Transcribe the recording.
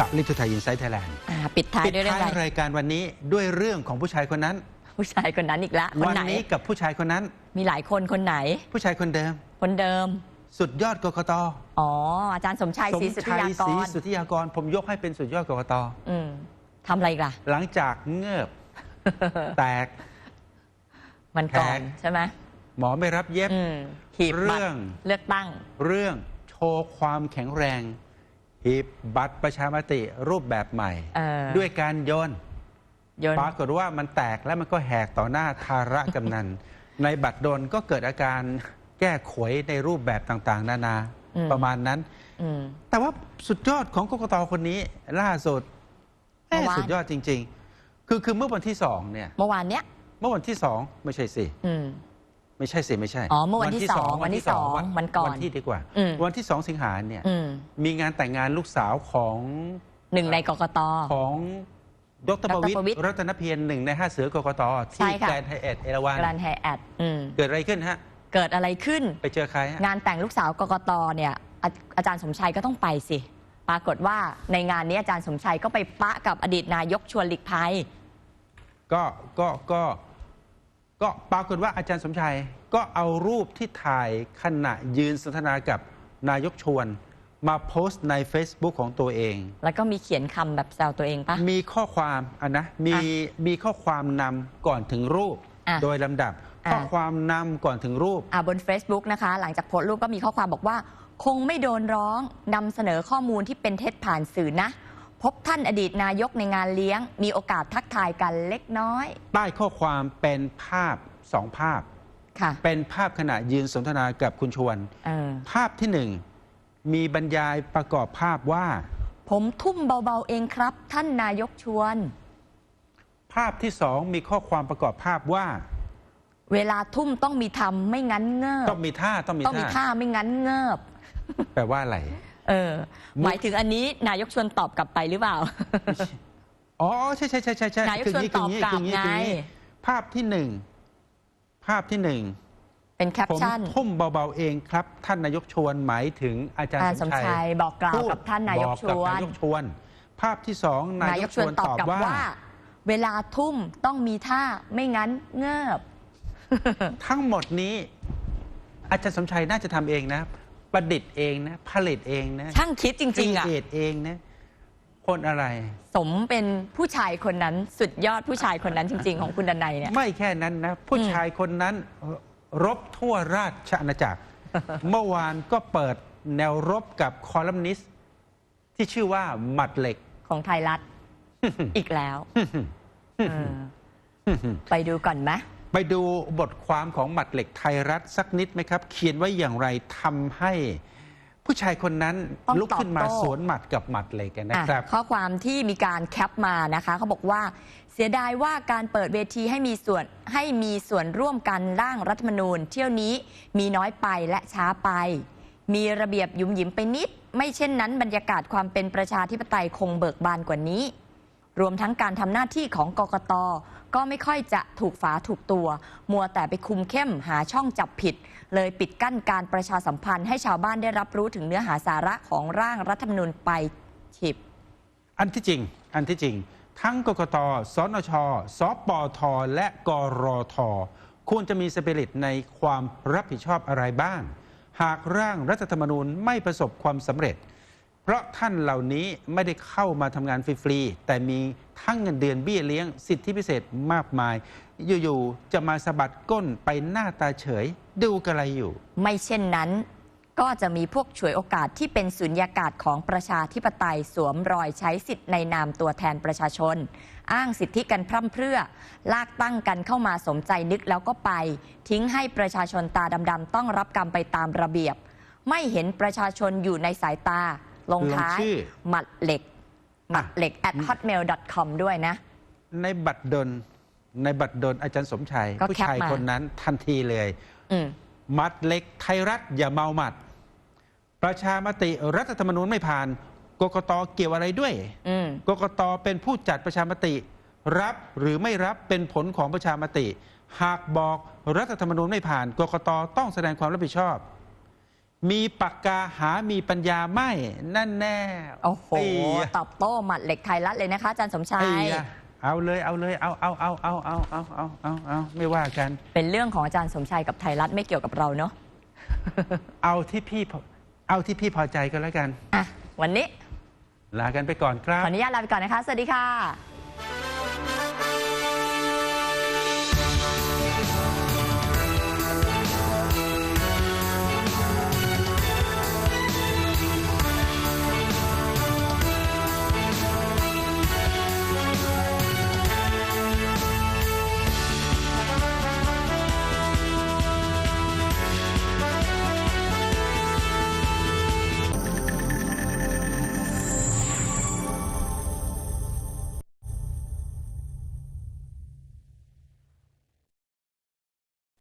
กับลิทุไทยอินไซต์ไทยแลนด์อ่าปิดท้ายปิดด้วยเรื่องท้ายอะไรรายการวันนี้ด้วยเรื่องของผู้ชายคนนั้น ผู้ชายคนนั้นอีกละคนวัไหนนี้กับผู้ชายคนนั้น มีหลายคนคนไหน ผู้ชายคนเดิม คนเดิม สุดยอดกกตอ๋อ อาจารย์สมชายสศรีมสุทชัธิยยาศกรีรสุทธิยากร ผมยกให้เป็นสุดยอดกกตอืมทำอะไรอีกล่ะ หลังจากเงือบแตก มันก่อนแขก ใช่ไหมหมอไม่รับเย็บ อืมหีบเรื่บัตองรเลือกตั้ง เรื่องโชว์ความแข็งแรง หีบบัตรประชามติรูปแบบใหม่ เออ ด้วยการโยนโยน ปรากฏว่ามันแตกแล้วมันก็แหกต่อหน้าทาระกำนัน ในบัตรโดนก็เกิดอาการแก้ขวยในรูปแบบต่างๆ นานาประมาณนั้น อืม แต่ว่าสุดยอดของกกตคนนี้ ล่าสุดเมื่อวาน สุดยอดจริง ๆ คือคือเมื่อวันที่สองเนี่ย เมื่อวานเนี้ยเมื่อวันที่สองไม่ใช่สิ อืม ไม่ใช่สิไม่ใช่อ๋อเมื่อวันที่สองวันที่สองวันก่อนวันที่ดีกว่าอืมวันที่สองสิงหาเนี่ยอืมมีงานแต่งงานลูกสาวของหนึ่งในกกตของดรประวิตดรประวิตรรรัตนเพียรหนึ่งในห้าเสือกกตใช่ที่ค่ะแกรนด์ไฮเอทเอราวันกรันไฮแอดอืมเกิดอะไรขึ้นฮะ เกิดอะไรขึ้นไปเจอใครฮะงานแต่งลูกสาวกกตเนี่ยอาอาจารย์สมชัยก็ต้องไปสิ ปรากฏว่าในงานนี้อาจารย์สมชัยก็ไปปะกับอดีตนายกชวนหลีกภัยก็ก็ก็ ก็ปรากฏว่าอาจารย์สมชัยก็เอารูปที่ถ่ายขณะยืนสนทนากับนายกชวน มาโพสต์ใน Facebook ของตัวเอง แล้วก็มีเขียนคำแบบแซวตัวเองปะ มีข้อความอะนะมีอ่มีข้อความนำก่อนถึงรูป อะโดยลำดับ อะ ข้อความนำก่อนถึงรูป อ่าบน Facebook นะคะ หลังจากโพสต์รูปก็มีข้อความบอกว่า คงไม่โดนร้องนำเสนอข้อมูลที่เป็นเท็จผ่านสื่อนะ พบท่านอดีตนายกในงานเลี้ยง มีโอกาสทักทายกันเล็กน้อย ใต้ข้อความเป็นภาพสองภาพ ค่ะ เป็นภาพขณะยืนสนทนากับคุณชวน เออ ภาพที่หนึ่งมีบรรยายประกอบภาพว่า ผมทุ่มเบาๆเองครับ ท่านนายกชวน ภาพที่สองมีข้อความประกอบภาพว่า เวลาทุ่มต้องมีทำไม่งั้นเงิบต้องมีท่าต้องมีต้องมีท่าท่าไม่งั้นเงิบ แปลว่าอะไร เออมุกหมายถึงอันนี้นายกชวนตอบกลับไปหรือเปล่า อ๋อใช่ใช่ใช่ใช่ใช่นายกคือชวนงี้ตอบคืงี้กลับคืองี้ไงคืองี้ภาพที่หนึ่งภาพที่หนึ่งเป็นแคปผมชั่นทุ่มเบาๆเองครับ ท่านนายกชวนหมายถึงอาจารย์อาสมชัสมชัยยบอกกล่าวพูดกับท่านนายกบอกชกับวนนายกชวน ภาพที่สองนานายยกกชชววนนตตอบอบกลับว่าว่า เวลาทุ่มต้องมีท่าไม่งั้นเงิบทั้งหมดนี้ อาจารย์สมชัยน่าจะทำเองนะ ประดิษฐ์เองนะผลิตเองนะช่างคิดจริง ๆ อะครีเอทเองนะคนอะไร สมเป็นผู้ชายคนนั้นสุดยอดผู้ชายคนนั้นจริง ๆ ของคุณดนัยเนี่ย ไม่แค่นั้นนะ ผู้ชายคนนั้นรบทั่วราชอาณาจักร เมื่อวานก็เปิดแนวรบกับคอลัมนิสต์ที่ชื่อว่าหมัดเหล็ก ของไทยรัฐ อีกแล้วเออไปดูก่อนไหม ไปดูบทความของหมัดเหล็กไทยรัฐสักนิดไหมครับ เขียนไว้อย่างไรทำให้ผู้ชายคนนั้นต้องลุกขึ้นมาตอบโต้สวนหมัดกับหมัดเหล็กกันนะครับอะข้อความที่มีการแคปมานะคะเขาบอกว่าเสียดายว่าการเปิดเวทีให้มีส่วนให้มีส่วนร่วมกันร่างรัฐธรรมนูญ เที่ยวนี้มีน้อยไปและช้าไป มีระเบียบหยุมหยิมไปนิด ไม่เช่นนั้นบรรยากาศความเป็นประชาธิปไตยคงเบิกบานกว่านี้ รวมทั้งการทำหน้าที่ของกกต ก็ไม่ค่อยจะถูกฝาถูกตัว มัวแต่ไปคุมเข้มหาช่องจับผิด เลยปิดกั้นการประชาสัมพันธ์ให้ชาวบ้านได้รับรู้ถึงเนื้อหาสาระของร่างรัฐธรรมนูญไปฉิบ อันที่จริง อันที่จริง ทั้งกกต สนช สปท และกรท ควรจะมีสปิริตในความรับผิดชอบอะไรบ้าง หากร่างรัฐธรรมนูญไม่ประสบความสำเร็จ เพราะท่านเหล่านี้ไม่ได้เข้ามาทำงานฟรีๆ แต่มีทั้งเงินเดือนเบี้ยเลี้ยงสิทธิพิเศษมากมาย อยู่ๆ จะมาสะบัดก้นไปหน้าตาเฉย ดูกระไรอยู่ ไม่เช่นนั้น ก็จะมีพวกฉวยโอกาสที่เป็นสุญญากาศของประชาธิปไตยสวมรอยใช้สิทธิ์ในนามตัวแทนประชาชน อ้างสิทธิกันพร่ำเพรื่อ ลากตั้งกันเข้ามาสมใจนึกแล้วก็ไป ทิ้งให้ประชาชนตาดำๆต้องรับกรรมไปตามระเบียบ ไม่เห็นประชาชนอยู่ในสายตา ลงท้ายลงชื่อหมัดเหล็กหมัดเหล็ก at hotmail com ด้วยนะ ในบัตรดลในบัตรดลอาจารย์สมชัยก็ผู้แคปชายมาคนนั้นทันทีเลยอืมหมัดเหล็กไทยรัฐอย่าเมาหมัด ประชามติรัฐธรรมนูญไม่ผ่านกกตเกี่ยวอะไรด้วยอืมกกตเป็นผู้จัดประชามติ รับหรือไม่รับเป็นผลของประชามติ หากบอกรัฐธรรมนูญไม่ผ่านกกตต้องแสดงความรับผิดชอบ มีปากกาหามีปัญญาไม่นั่นแน่โอ้โหไยตอบโต้หมัดเหล็กไทยรัฐเลยนะคะอาจารย์สมชัไอ้ยยะเอาเลยเอาเลยเอาเอาเอาเอาเอาเอาเอาเอาเอาไม่ว่ากัน เป็นเรื่องของอาจารย์สมชัยกับไทยรัฐไม่เกี่ยวกับเราเนาะเอาที่พี่พอเอาที่พี่พอใจก็แล้วกันอะวันนี้ลากันไปก่อนครัขบออนุญาตลาไปก่อนนะคะสวัสดีค่ะ